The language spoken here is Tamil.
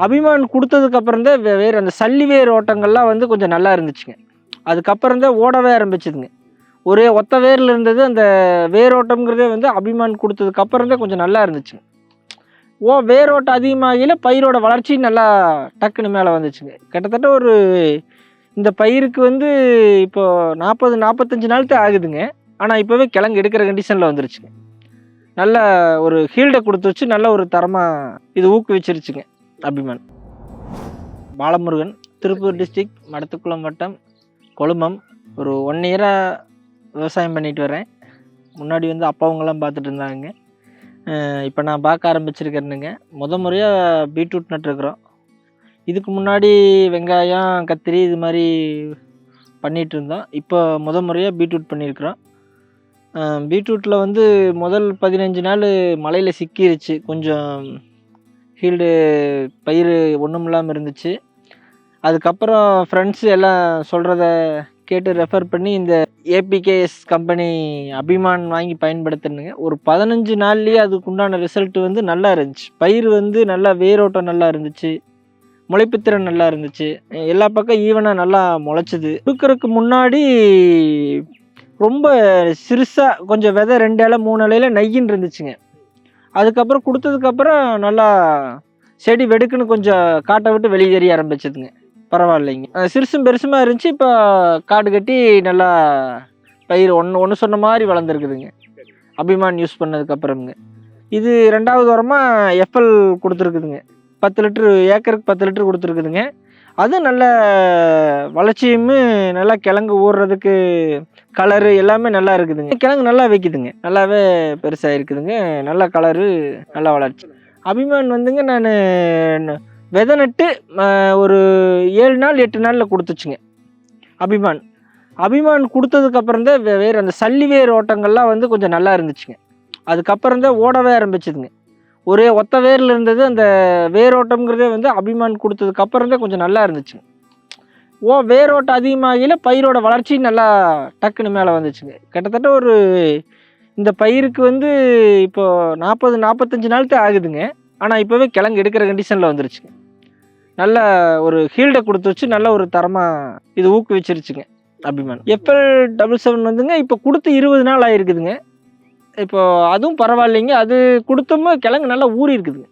அபிமான் கொடுத்ததுக்கு தான் வே- வேறு அந்த சல்லி வேர் ஓட்டங்கள்லாம் வந்து கொஞ்சம் நல்லா இருந்துச்சுங்க. அதுக்கப்புறம் தான் ஓடவே ஆரம்பிச்சுதுங்க. ஒரே ஒத்த வேரில் இருந்தது அந்த வேரோட்டம்ங்கிறதே வந்து அபிமான் கொடுத்ததுக்கு தான் கொஞ்சம் நல்லா இருந்துச்சுங்க. ஓ வேரோட்டம் அதிகமாகல பயிரோட வளர்ச்சி நல்லா டக்குன்னு மேலே வந்துச்சுங்க. கிட்டத்தட்ட ஒரு இந்த பயிருக்கு வந்து இப்போது நாற்பது நாற்பத்தஞ்சு நாள் தான் ஆகுதுங்க. ஆனால் இப்போவே கிழங்கு எடுக்கிற கண்டிஷனில் வந்துருச்சுங்க. நல்ல ஒரு ஹீல்டை கொடுத்து வச்சு நல்ல ஒரு தரமாக இது ஊக்குவிச்சிருச்சுங்க. அபிமன். பாலமுருகன் திருப்பூர் டிஸ்ட்ரிக்ட் மடத்துக்குளம் வட்டம் கொழுமம். ஒரு ஒன் இயராக விவசாயம் பண்ணிட்டு வரேன். முன்னாடி வந்து அப்பாவங்கெல்லாம் பார்த்துட்டு இருந்தாங்க. இப்போ நான் பார்க்க ஆரம்பிச்சிருக்கிறேனுங்க. முத முறையாக பீட்ரூட் நட்டுருக்குறோம். இதுக்கு முன்னாடி வெங்காயம் கத்திரி இது மாதிரி பண்ணிகிட்டு இருந்தோம். இப்போ முத முறையாக பீட்ரூட் பண்ணியிருக்கிறோம் பீட்ரூட்டில் வந்து முதல் பதினஞ்சு நாள் மழையில் சிக்கிருச்சு. கொஞ்சம் ஃபீல்டு பயிர் ஒன்றும் இல்லாமல் இருந்துச்சு. அதுக்கப்புறம் ஃப்ரெண்ட்ஸ் எல்லாம் சொல்கிறத கேட்டு ரெஃபர் பண்ணி இந்த ஏபிகேஎஸ் கம்பெனி அபிமான் வாங்கி பயன்படுத்தினுங்க. ஒரு பதினஞ்சு நாள்லேயே அதுக்குண்டான ரிசல்ட்டு ரிசல்ட் வந்து நல்லா இருந்துச்சு. பயிர் வந்து நல்லா வேரோட்டம் நல்லா இருந்துச்சு. முளைப்புத்திறன் நல்லா இருந்துச்சு. எல்லா பக்கம் ஈவனாக நல்லா முளைச்சிது. கொடுக்கறதுக்கு முன்னாடி ரொம்ப சிறுசாக கொஞ்சம் விதை ரெண்டு இலை மூணு இலையில நெய்யின்னு இருந்துச்சுங்க. அதுக்கப்புறம் கொடுத்ததுக்கப்புறம் நல்லா செடி வெடுக்குன்னு கொஞ்சம் காட்டை விட்டு வெளியே தெரிய ஆரம்பிச்சதுங்க. பரவாயில்லைங்க. சிறுசும் பெருசுமா இருந்துச்சு இப்போ காடு கட்டி நல்லா பயிர் ஒன்று ஒன்று சொன்ன மாதிரி வளர்ந்துருக்குதுங்க. அபிமான் யூஸ் பண்ணதுக்கப்புறமுங்க. இது ரெண்டாவது உரமாக எஃப்எல் கொடுத்துருக்குதுங்க. பத்து லிட்ரு ஏக்கருக்கு பத்து லிட்ரு கொடுத்துருக்குதுங்க. அது நல்ல வளர்ச்சியும் நல்லா கிழங்கு ஊறுறதுக்கு கலரு எல்லாமே நல்லா இருக்குதுங்க. கிழங்கு நல்லா வைக்குதுங்க. நல்லாவே பெருசாக இருக்குதுங்க. நல்ல கலரு நல்லா வளர்ச்சி. அபிமான் வந்துங்க நான் விதை நட்டு ஒரு ஏழு நாள் எட்டு நாளில் கொடுத்துச்சுங்க. அபிமான். அபிமான் கொடுத்ததுக்கப்புறம் தான் வேறு அந்த சல்லி வேர் ஓட்டங்கள்லாம் வந்து கொஞ்சம் நல்லா இருந்துச்சுங்க. அதுக்கப்புறம் தான் ஓடவே ஆரம்பிச்சுதுங்க. ஒரே ஒத்த வேரில் இருந்தது அந்த வேரோட்டம்ங்கிறதே வந்து அபிமான் கொடுத்ததுக்கு அப்புறம் தான் கொஞ்சம் நல்லா இருந்துச்சுங்க ஓ வேரோட்டம் அதிகமாகல பயிரோட வளர்ச்சி நல்லா டக்குன்னு மேலே வந்துச்சுங்க. கிட்டத்தட்ட ஒரு இந்த பயிருக்கு வந்து இப்போது நாற்பது நாற்பத்தஞ்சு நாள் தான் ஆகுதுங்க. ஆனால் இப்போவே கிழங்கு எடுக்கிற கண்டிஷனில் வந்துருச்சுங்க. நல்ல ஒரு ஹீல்டை கொடுத்து வச்சு நல்ல ஒரு தரமாக இது ஊக்குவிச்சிருச்சுங்க அபிமான். எஃப்எல் டபுள் செவன் வந்துங்க இப்போ கொடுத்து இருபது நாள் ஆயிருக்குதுங்க. இப்போ அதுவும் பரவாயில்லைங்க. அது கொடுத்தும் கிழங்கு நல்லா ஊறி இருக்குதுங்க